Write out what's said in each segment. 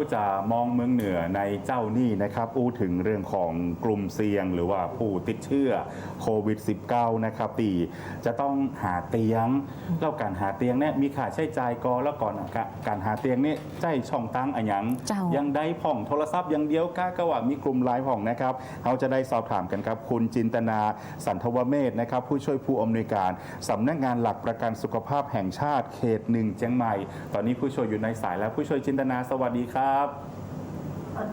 อู้จะมองเมืองเหนือในเจ้านี่นะครับอู้ถึงเรื่องของกลุ่มเสี่ยง หรือว่าผู้ติดเชื้อโควิด -19 นะครับตีจะต้องหาเตียง แล้วการหาเตียงเนี่ยมีค่าใช้จ่ายก็แล้วก่อนการหาเตียงนี่ใจช่องตั้งอะหยังเจ้ายังได้ผ่องโทรศัพท์อย่างเดียวก้าก็ว่ามีกลุ่มไลน์ผ่องนะครับเราจะได้สอบถามกันครับคุณจินตนาสันทวเมธนะครับผู้ช่วยผู้อำนวยการสำนักงานหลักประกันสุขภาพแห่งชาติเขตหนึ่งเชียงใหม่ ตอนนี้ผู้ช่วยอยู่ในสายแล้วผู้ช่วยจินตนาสวัสดีครับ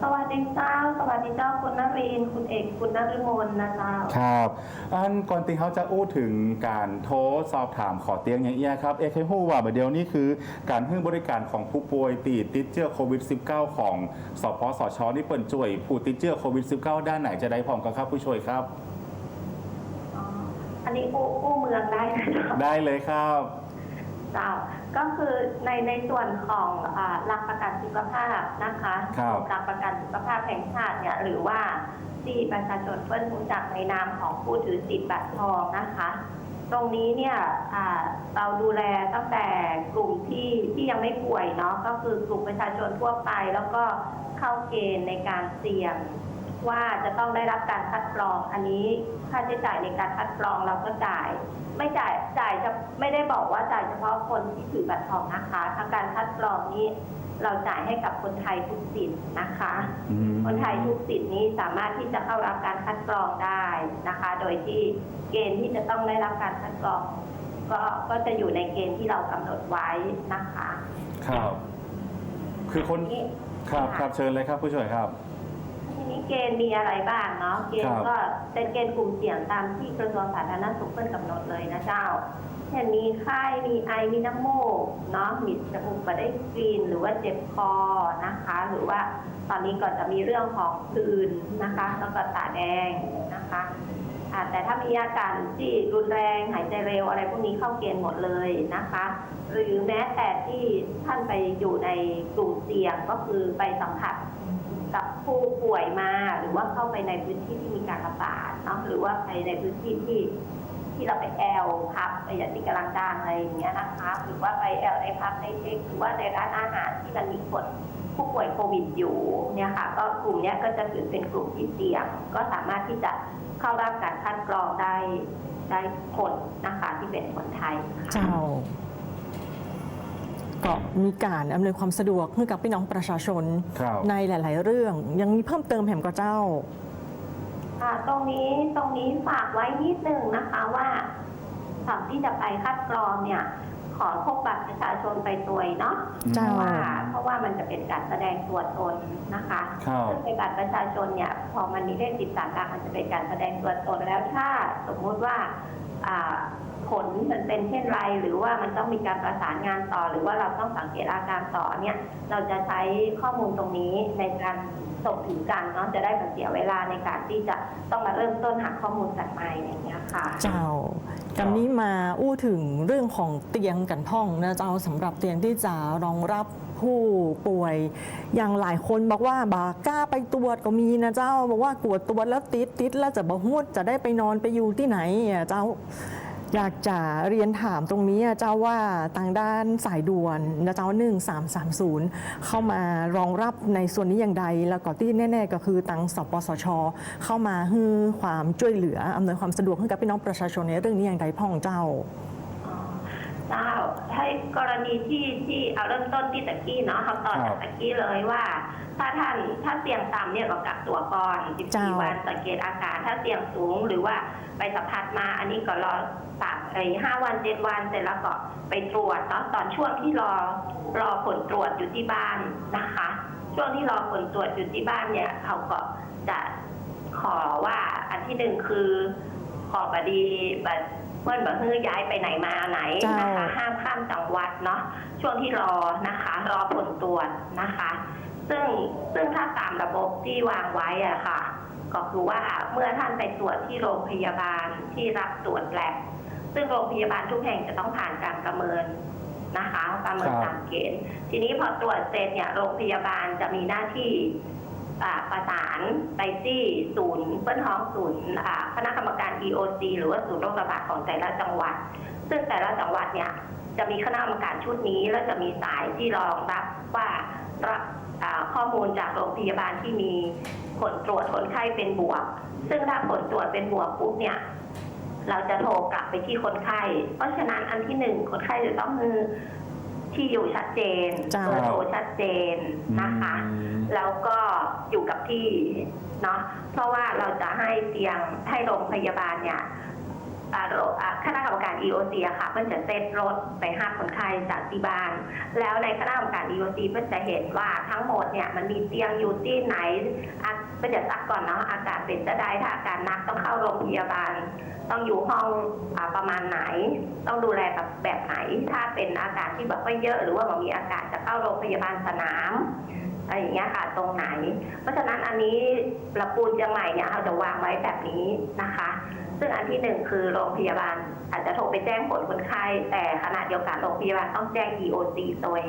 สวัสดีเจ้า สวัสดีเจ้าคุณนรินทร์คุณเอกคุณนฤมลนะเจ้าครับ อันก่อนที่เขาจะอู้ถึงการโทรสอบถามขอเตียงอย่างเอี้ยครับ เอเคฮู้ว่าเดียวนี้คือการให้บริการของผู้ป่วยติดติดเชื้อโควิด -19 ของสปสชนี่เปิดจ่วย ผู้ติดเชื้อโควิด -19 ด้านไหนจะได้พร้อมกันครับผู้ช่วยครับอ๋ออันนี้กู้กู้เมืองได้นะเจ้าได้เลยครับ เจ้า ก็คือในในส่วนของอ่าหลักประกันสุขภาพนะคะครับโงการประกันสุขภาพแห่งชาติเนี่ยหรือว่าที่ประชาชนเพิ่นรู้จักในนามของผู้ถือสิทธิ์บัตรทองนะคะ ตรงนี้เนี่ยอ่าเราดูแลตั้งแต่กลุ่มที่ที่ยังไม่ป่วยเนาะก็คือกลุ่มประชาชนทั่วไป แล้วก็เข้าเกณฑ์ในการเสี่ยง ว่าจะต้องได้รับการคัดกรอง อันนี้ค่าใช้จ่ายในการคัดกรองเราก็จ่าย ไม่จ่ายจ่ายจะไม่ได้บอกว่าจ่ายเฉพาะคนที่ถือบัตรทองนะคะทางการคัดกรองนี้เราจ่ายให้กับคนไทยทุกสิทธิ์นะคะอืมคนไทยทุกสิทธิ์นี้สามารถที่จะเข้ารับการคัดกรองได้นะคะ โดยที่เกณฑ์ที่จะต้องได้รับการคัดกรอง ก็ก็จะอยู่ในเกณฑ์ที่เรากำหนดไว้นะคะ ครับ คือคนนี่ครับครับเชิญเลยครับผู้ช่วยครับทีนี้ เกณฑ์มีอะไรบ้างเนาะเกณครัฑ์บก็เป็นเกณฑ์กลุ่มเสี่ยงตามที่กระทรวงสาธารณสุขเพิ่นกำหนดเลยนะเจ้าเช่นมีไข้มีไอมีน้ำมูกเนาะมีจมูกมาได้กลิ่นหรือว่าเจ็บคอนะคะ หรือว่าตอนนี้ก็จะมีเรื่องของผื่นนะคะแล้วก็ตาแดงนะคะอ่าแต่ถ้ามีอาการที่รุนแรงหายใจเร็วอะไรพวกนี้เข้าเกณฑ์หมดเลยนะคะ หรือแม้แต่ที่ท่านไปอยู่ในกลุ่มเสี่ยงก็คือไปสัมผัส กับผู้ป่วยมาหรือว่าเข้าไปในพื้นที่ที่มีการระบาดเนาะหรือว่าไปในพื้นที่ที่ที่เราไปแอลพับไปอย่างที่กำลังจ้างอะไรอย่างเงี้ยนะคะหรือว่าไปแอลในพับในเช็คหรือว่าในร้านอาหารที่มันมีคนผู้ป่วยโควิดอยู่เนี่ยค่ะก็กลุ่มเนี้ยก็จะถือเป็นกลุ่มที่เสี่ยง ก็สามารถที่จะเข้ารับการคัดกรองได้ได้คนนะคะที่เป็นคนไทยค่ะเจ้า ก็มีการอำนวยความสะดวกให้กับพี่น้องประชาชนครับ ในหลาย ๆ เรื่อง ยังมีเพิ่มเติมแห่มก็เจ้า ค่ะตรงนี้ตรงนี้ฝากไว้นิดนึงนะคะว่าสำหรับที่จะไปคัดกรองเนี่ย ขอพกบัตรประชาชนไปตัวยเนาะเจ้าเพราะว่าเพราะว่ามันจะเป็นการแสดงตัวตนนะคะครับ ซึ่งในบัตรประชาชนเนี่ย พอมันมีเลขติดสามหลักมันจะเป็นการแสดงตัวตนแล้วถ้าสมมุติว่าอ่า ผลมันเป็นเช่นไร หรือว่ามันต้องมีการประสานงานต่อ หรือว่าเราต้องสังเกตอาการต่อเนี่ยเราจะใช้ข้อมูลตรงนี้ในการส่งถึงกันเนาะจะได้ไม่เสียเวลาในการที่จะต้องมาเริ่มต้นหาข้อมูลจากใหม่อย่างเงี้ยค่ะ เจ้ากันนี้มาอู้ถึงเรื่องของเตียงกันท่องนะเจ้าสำหรับเตียงที่จะรองรับ ผู้ป่วย อย่างหลายคนบอกว่าบากล้าไปตรวจก็มีนะเจ้า บอกว่ากลัวตรวจแล้วติดติดแล้วจะบ่ฮู้จะได้ไปนอนไปอยู่ที่ไหนอะเจ้าอยากจะเรียนถามตรงนี้เจ้าว่าทางด้านสายด่วนนะเจ้า1330เข้ามารองรับในส่วนนี้อย่างใด แล้วก็ที่แน่ ๆ ก็คือทางสปสช เข้ามาให้ความช่วยเหลืออำนวยความสะดวกให้กับพี่น้องประชาชนในเรื่องนี้อย่างใดพ่องเจ้า เจ้าให้กรณีที่ที่เอาเริ่มต้นที่ตะกี้เนาะเขาตอนครับตะกี้เลยว่า ถ้าท่านถ้าเสี่ยงต่ำเนี่ยก็กักตัวก่อนเจ้า14วันสังเกตอาการถ้าเสี่ยงสูงหรือว่าไปสัมผัสมาอันนี้ก็รอสามไอ้ห้าวันเจ็ดวันเสร็จแล้วก็ไปตรวจเนาะตอนช่วงที่รอรอผลตรวจอยู่ที่บ้านนะคะ ช่วงที่รอผลตรวจอยู่ที่บ้านเนี่ยเขาก็จะขอว่าอันที่หนึ่งคือขอบดีบัด เมื่อนบัดฮื้อย้ายไปไหนมาไหนนะคะเจ้าห้ามข้ามจังหวัดเนาะช่วงที่รอนะคะ รอผลตรวจนะคะ ซึ่งซึ่งถ้าตามระบบที่วางไว้อะค่ะ ก็คือว่าเมื่อท่านไปตรวจที่โรงพยาบาลที่รับตรวจแลบซึ่งโรงพยาบาลทุกแห่งจะต้องผ่านการประเมินนะคะประเมินครับตามเกณฑ์ทีนี้พอตรวจเสร็จเนี่ยโรงพยาบาลจะมีหน้าที่อ่า ประสานไปที่ศูนย์เปิ้ลท้องศูนย์คณะกรรมการ EOC หรือว่าศูนย์โรคระบาดของแต่ละจังหวัด ซึ่งแต่ละจังหวัดเนี่ยจะมีคณะกรรมการชุดนี้ แล้วจะมีสายที่รองรับว่ารับข้อมูลจากโรงพยาบาลที่มีผลตรวจคนไข้เป็นบวก ซึ่งถ้าผลตรวจเป็นบวกปุ๊บเนี่ยเราจะโทรกลับไปที่คนไข้ เพราะฉะนั้นอันที่หนึ่งคนไข้จะต้องคือที่อยู่ชัด เจนจ้ะ เบอร์โทรชัดเจนนะคะ อืม แล้วก็อยู่กับที่เนาะเพราะว่าเราจะให้เตียงให้โรงพยาบาลเนี่ยอ่าโรอ่า คณะกรรมการ EOC อะค่ะเพื่อจะเซตรถไปห้าคนไข้จากที่บ้าน แล้วในคณะกรรมการ EOC เพื่อจะเห็นว่าทั้งหมดเนี่ยมันมีเตียงอยู่ที่ไหนเพื่อจะซักก่อนเนาะอาการเป็นจะได้ถ้าอาการหนักต้องเข้าโรงพยาบาล ต้องอยู่ห้องอประมาณไหน ต้องดูแลแบบแบบไหน ถ้าเป็นอาการที่แบบว่เยอะหรือว่ามันมีอาการจะเข้าโรงพยาบาลสนามอะไรอย่างเงี้ยค่ะตรงไหน เพราะฉะนั้นอันนี้ประปูนเชียงใหม่เนี่ยเราจะวางไว้แบบนี้นะคะ ซึ่งอันที่หนึ่งคือโรงพยาบาลอาจจะโทรไปแจ้งผลคนไข้ แต่ขณะเดียวกันโรงพยาบาลต้องแจ้ง EOC โดย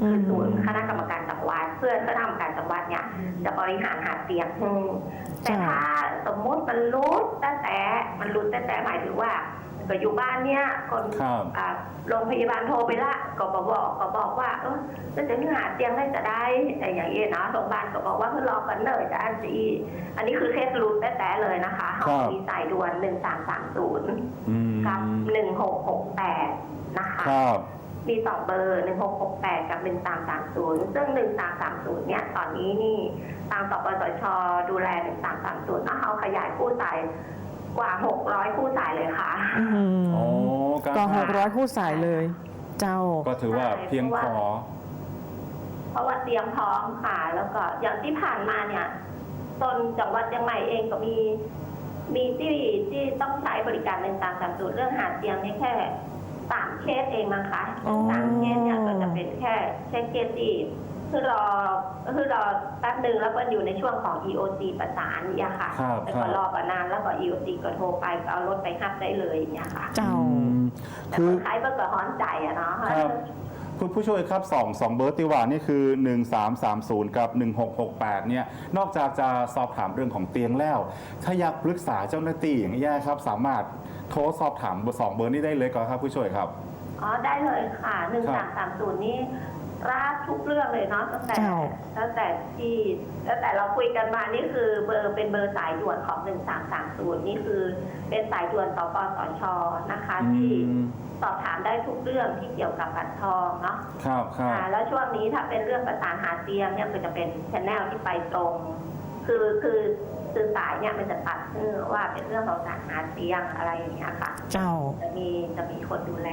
อืคือมศูนย์คณะกรรมการจังหวัดเพื่อคณะกรรมการจังหวัดเนี่ยจะบริหารหาเตียงให้แต่ถ้าสมมุติมันรู้ตั้งแต่มันรู้ตั้งแต่หมายถึงว่าก็อยู่บ้านเนี่ยคนครับอ่าโรงพยาบาลโทรไปละ ก็บอกบอกก็บอกว่าเออจะถึงหาเตียงได้จะได้แต่อย่างนี้เนาะโรงพยาบาลก็บอกว่าเพื่อรอกันเลยจะอันซีอันนี้คือเคสรู้แต่แต่เลยนะคะเขามีสายด่วนหนึ่งสามสามศูนย์อืมกับหนึ่งหกหกแปดนะคะครับมีสองเบอร์หนึ่งหกหกแปดกับหนึ่งสามสามศูนย์ซึ่งหนึ่งสามสามศูนย์เนี่ย ตอนนี้นี่ทางสปสช ดูแลหนึ่งสามสามศูนย์แล้วเขาขยายคู่สายกว่าหกร้อยคู่สายเลยค่ะอืมโอ้ก็หกร้อยคู่สายเลย เจ้า ก็ถือว่าเพียงพอ เพราะว่าเตรียมพร้อมค่ะ แล้วก็อย่างที่ผ่านมาเนี่ยตนจังหวัดเชียงใหม่เองก็มี มีที่ที่ต้องใช้บริการหนึ่งสามสามศูนย์เรื่องหาเตียงเนี่ยแค่สามเคสเองมั้งคะอ๋อสามเคสเนี่ยก็จะเป็นแค่แค่เคสที่คือรอคือรอแป๊บหนึ่งแล้วก็อยู่ในช่วงของ EOC ประสานเนี่ยค่ะครับแล้วครัก็บรอกันนานแล้วก็ EOC ก็โทรไปก็เอารถไปหับได้เลยเนี่ยค่ะ เจ้าอืมแต่ คือคนไข้เบิกก็ฮ้อนใจอะเนาะครับคุณผู้ช่วยครับสองสองเบอร์ติว่านี่คือ 1330 กับ 1668 เนี่ย นอกจากจะสอบถามเรื่องของเตียงแล้ว ถ้าอยากปรึกษาเจ้าหน้าที่อย่างนี้ยครับ สามารถโทรสอบถามเบอร์สองเบอร์นี้ได้เลยก่อนครับผู้ช่วยครับ อ๋อ ได้เลยค่ะหนึ่งค รัสามบสามศูนย์นี่รับทุกเรื่องเลยเนาะตั้งแต่เจ้าตั้งแต่ที่ตั้งแต่เราคุยกันมานี่คือเบอร์เป็นเบอร์สายด่วนของหนึ่งสามสามศูนย์นี่คือเป็นสายด่วนต่อปสชนะคะอืที่มสอบถามได้ทุกเรื่องที่เกี่ยวกับบัตรทองเนาะครับครับอ่าแล้วช่วงนี้ถ้าเป็นเรื่องประสานหาเตียงเนี่ยก็จะเป็นชแนลที่ไปตรง คือคือคือสายเนี่ยมันจะตัดชื่อว่าเป็นเรื่องของการหาเตียงอะไรอย่างเงี้ยค่ะ เจ้า จะมีจะมีคนดูแล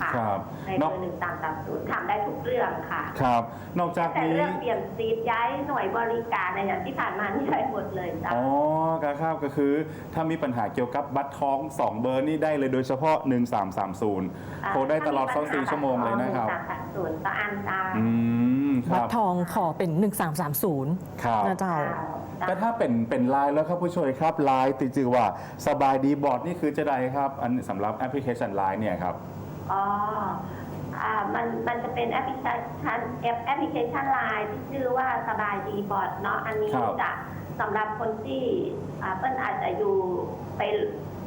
ค่ะ ครับในนเบอก อร์หนึ่งสามสามศูนย์ทำได้ทุกเรื่องค่ะ ครับ นอกจากแต่นี้ เรื่องเปลี่ยนซีทย้ายหน่วยบริการในอย่างที่ผ่านมานี่ใช้หมดเลยจ้ะอ๋อครับก็คือ ถ้ามีปัญหาเกี่ยวกับบัตรท้อง 2 เบอร์นี่ได้เลยโดยเฉพาะ 1330 โทรได้ตลอด 24 ชั่วโมงเลยนะครับสามสามศูนย์ก็อันจ้าอืมคบัรัตบรทองขอเป็น 1330ครับ นะเจ้า แต่ถ้าเป็นเป็นไลน์แล้วครับผู้ช่วยครับไลน์ติดจือว่าสบายดีบอร์ดนี่คือจะได้ครับ อันสำหรับแอปพลิเคชันไลน์เนี่ยครับ อ๋ออ่ามันมันจะเป็นแอปพลิเคชันแอปแอปพลิเคชันไลน์ที่ชื่อว่าสบายดีบอทเนาะอันนี้ครับ จะสำหรับคนที่อ่าเปิ้ลอาจจะอยู่ไป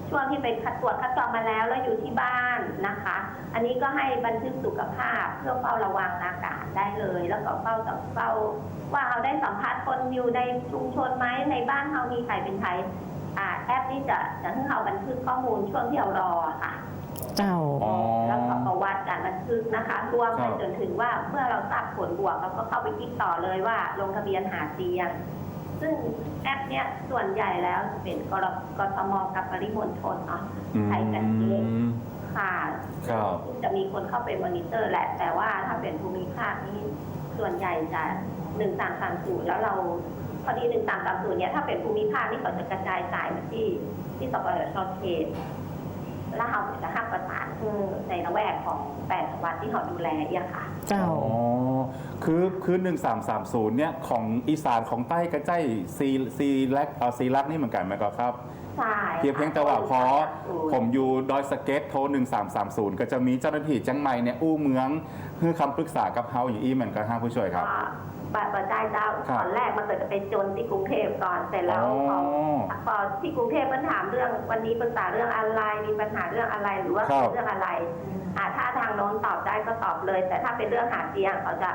ช่วงที่ไปคัดตรวจคัดกรองมาแล้วแล้วอยู่ที่บ้านนะคะ อันนี้ก็ให้บันทึกสุขภาพเพื่อเฝ้าระวังอาการได้เลย แล้วก็เฝ้ากับเฝ้า ว่าเราได้สัมภาษณ์คนอยู่ในชุมชนไหมในบ้านเรามีใครเป็นใครอ่าแอปนี้จะจะให้เราบันทึกข้อมูลช่วงที่เรารอค่ะ เจ้า อ๋อ แล้วก็ประวัติการบันทึกนะคะรวมไปครับ จนถึงว่าเมื่อเราทราบผลบวกเราก็เข้าไปคลิกต่อเลยว่าลงทะเบียนหาเตียง ซึ่งแอปเนี้ยส่วนใหญ่แล้วจะเป็นกรกทมกับปริมณฑลเนาะอืมใช้กันเองค่ะครับ จะมีคนเข้าไปมอนิเตอร์แหละ แต่ว่าถ้าเป็นภูมิภาคนี้ส่วนใหญ่จะหนึ่งสามสามศูนย์แล้วเราพอดีหนึ่งสามสามศูนย์เนี่ยถ้าเป็นภูมิภาคนี่เขาจะกระจายสายมาที่ที่สปสชเขตแล้วเราจะหักประสานคือในละแวกของแปดจังหวัดที่เขาดูแลเนี่ยค่ะ เจ้า อ๋อ คือคือ1330เนี่ยของอีสานของใต้กระใจซีซีแลกเอ่อซีลักนี่เหมือนกันไหมก็ครับ ใช่เพียงเพียงแต่ว่าพอผผมมอยู่ดอยสะเก็ตโทร 1330 ก็จะมีเจ้าหน้าที่จังใหม่เนี่ยอู้เมืองเพื่อคำปรึกษากับเฮาอย่างอี้เหมือนกันฮะผู้ช่วยครับพบั ตรประชาเจ้าครับตอนแรกมันเกิดจะไปจนที่กรุงเทพก่อนเสร็จแล้วพอพอที่กรุงเทพมันถามเรื่องวันนี้ปรึกษาเรื่องอะไรมีปัญหาเรื่องอะไรหรือว่าครับเป็นเรื่องอะไรอ่าถ้าทางโน้นตอบได้ก็ตอบเลย แต่ถ้าเป็นเรื่องหาเตียงเขาจะ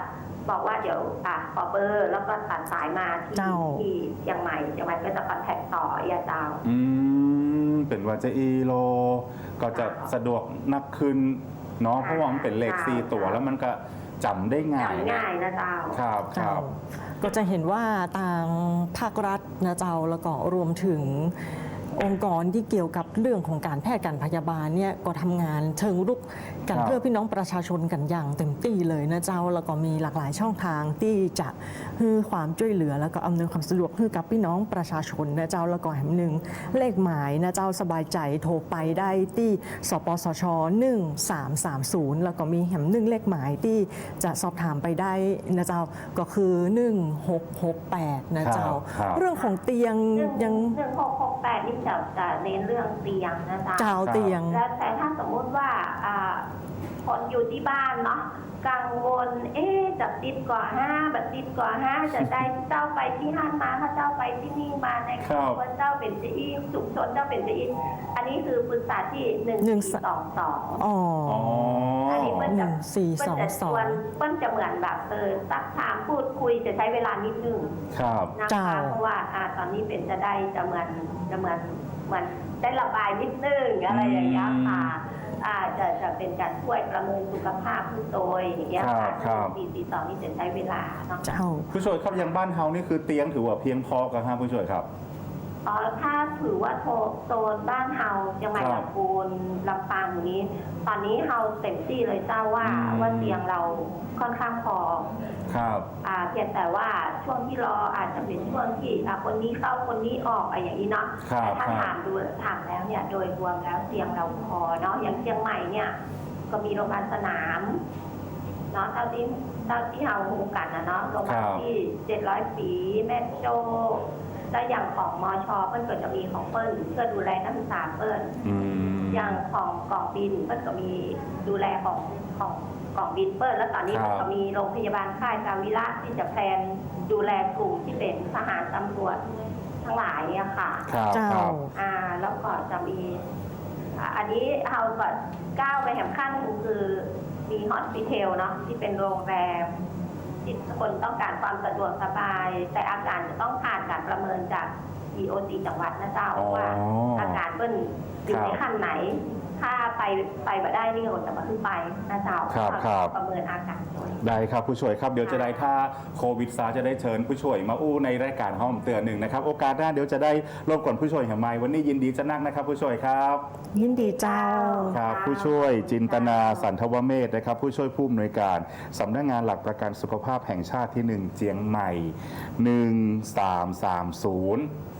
บอกว่าเดี๋ยวอะขอเบอร์แล้วก็ตัดสายมาที่เจ้า ที่เชียงใหม่เชียงใหม่ก็จะคอนแทคต่ออย่าเจ้า อืมเป็นว่าจะอีโล ก็จะสะดวกนักขึ้นเนาะเพราะว่ามันเป็นเลขสี่ตัวแล้วมันก็ จำได้ง่าย จำง่ายนะเจ้า ครับคเจ้ารับ ก็จะเห็นว่าทางภาครัฐนะเจ้าแล้วก็รวมถึง องค์กรที่เกี่ยวกับเรื่องของการแพทย์การพยาบาลเนี่ยก็ทำงานเชิงรุกกันครับเพื่อพี่น้องประชาชนกันอย่างเต็มที่เลยนะเจ้าแล้วก็มีหลากหลายช่องทางที่จะให้ความช่วยเหลือแล้วก็อำนวยความสะดวกให้กับพี่น้องประชาชนนะเจ้าแล้วก็แห่งหนึ่งเลขหมายนะเจ้าสบายใจโทรไปได้ที่สปสช1330 แล้วก็มีแห่งหนึ่งเลขหมายที่จะสอบถามไปได้นะเจ้าก็คือ 1668นะเจ้าครับ เรื่องของเตียงหนึ่งยัง หนึ่งหกหก แปดนี่จะจะเน้นเรื่องเตียงนะจ๊ะ เจ้าเตียง แล้วแต่ถ้าสมมุติว่าอ่า คนอยู่ที่บ้านเนาะกังวล เอ๊ะจะติดกว่าห้าแบบติดกว่าห้าจะได้เจ้าไปที่ห้านมาถ้าเจ้าไปที่นี่มาในครอบครัวเจ้าเป็นจะอีสุขชนเจ้าเป็นจะอีอันนี้คือปรึกษาที่หนึ่งหนึ่งสี่สองสองอ๋ออ๋ออันนี้เปิ้ลหจะนึ่งสี่สองสองเปิ้ลจะเหมือนแบบเออสักถามพูดคุยจะใช้เวลานิดนึงครับนะเจ้าคะเพราะว่าอ่าตอนนี้เป็นจะได้จะเหมือนจะเหมือนเหมือนได้ระบายนิดนึงอะไรอย่างเงี้ยค่ะ อ่าจะจะเป็นการช่วยประเมินสุขภาพผู้โดยอย่างเงี้ยครัค่ะบครับ สี่สี่สองนี่จะใช้เวลาเนาะ เจ้า ผู้ช่วยครับอยังบ้านเฮานี่คือเตียงถือว่าเพียงพอกับฮะผู้ช่วยครับ อ๋อถ้าถือว่าโทโซนบ้านเฮาเชียงใหม่ครับลำพูนลำปางอย่างนี้ ตอนนี้เฮาเต็มที่เลยเจ้าว่าอืม ว่าเตียงเราค่อนข้างพอ ครับ อ่าเพียงแต่ว่าช่วงที่รออาจจะเป็นช่วงที่อะคนนี้เข้าคนนี้ออกอะไรอย่างนี้เนาะครับแต่ถ้าครับ ถามดูถามแล้วเนี่ยโดยรวมแล้วเตียงเราพอเนาะอย่างเชียงใหม่เนี่ย ก็มีโรงพยาบาลสนามเนาะเท่าที่เท่าที่เราหูกันนะเนาะโรงพยาบาลที่เจ็ดร้อยปีแม่โจ้ แล้วอย่างของมอชอเปิ้ลก็จะมีของเปิ้ลเพื่อดูแลนักศึกษาเปิ้ลอืม อย่างของกองบินเปิ้ลก็มีดูแลของของกองบินเปิ้ลแล้วตอนนี้ครับมันก็มีโรงพยาบาลค่ายกาวิระที่จะแพลนดูแลกลุ่มที่เป็นทหารตำรวจทั้งหลายอะค่ะ ครับเจ้า ครับ อ่าแล้วก็จะมีอ่าอันนี้เราก็ก้าวไปแหมขั้นหนึ่งคือมีฮอสพิเทลเนาะที่เป็นโรงแรมที่ คนต้องการความสะดวกสบาย แต่อาการจะต้องผ่านการประเมินจาก EOC จังหวัดนะเจ้าอ๋อว่าอาการเปิ้นอยู่ในครับขั้นไหน ถ้าไปไปบ่ได้นี่ก็จะมาขึ้นไปนะเจ้าครับครับ ประเมินอาการด้วย ได้ครับผู้ช่วยครับเดี๋ยวจะได้ถ้าโควิดซาจะได้เชิญผู้ช่วยมาอู้ในรายการห้องเตือนหนึ่งนะครับโอกาสหน้าเดี๋ยวจะได้รบกวนผู้ช่วยแห่งไม้วันนี้ยินดีจะนั่งนะครับ ผู้ช่วยครับยินดีเจ้า ครับผู้ช่วยจินตนาสันทวเมธนะครับผู้ช่วยผู้อำนวยการสำนักงานหลักประกันสุขภาพแห่งชาติที่ 1 เจียงใหม่ 1330